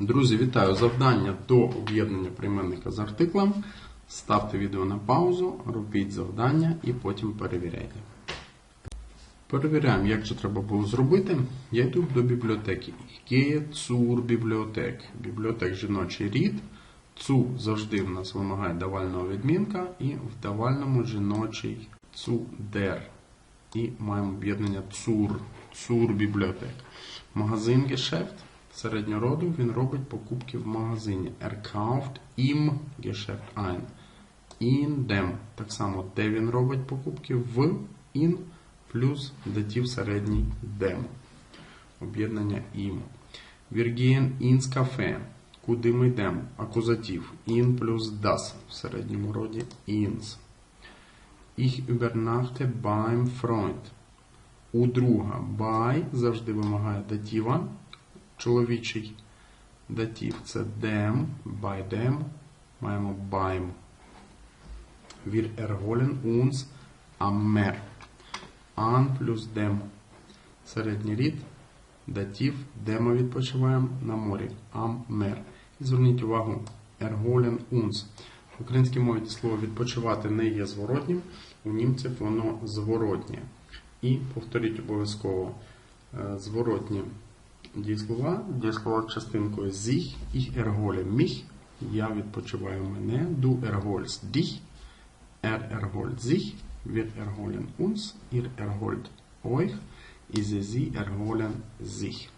Друзі, вітаю! Завдання до об'єднання прийменника з артиклем. Ставте відео на паузу, робіть завдання і потім перевіряйте. Перевіряємо, як це треба було зробити. Я йду до бібліотеки. Gehe zur Bibliothek. Бібліотек жіночий рід. Цу завжди в нас вимагає давального відмінка, і в давальному жіночий цу дер. І маємо об'єднання цур, цур бібліотек. Магазин Geschäft середнього роду він робить покупки в магазині. Er kauft im Geschäft ein. In dem. Так само, де він робить покупки в in плюс датів середній dem. Об'єднання im. Wir gehen ins Café. Куди ми йдемо? Акузатив. In плюс das. В середньому роді ins. Ich übernachte beim Freund. У друга by завжди вимагає датіва. Чоловічий датів це dem, by dem. Маємо beim. Wir erholen uns am Meer. An плюс dem. Середній рід. Датів, де ми відпочиваємо на морі. Am Meer. І зверніть увагу, erholen uns. В українській мові слово відпочивати не є зворотнім, у німців воно зворотнє. І повторіть обов'язково е, зворотні дієслова, дієслова частинкою sich, ich erhole mich, я відпочиваю мене, du erholst dich, er erholt sich, wir erholen uns, ihr erholt euch, і sie erholen sich.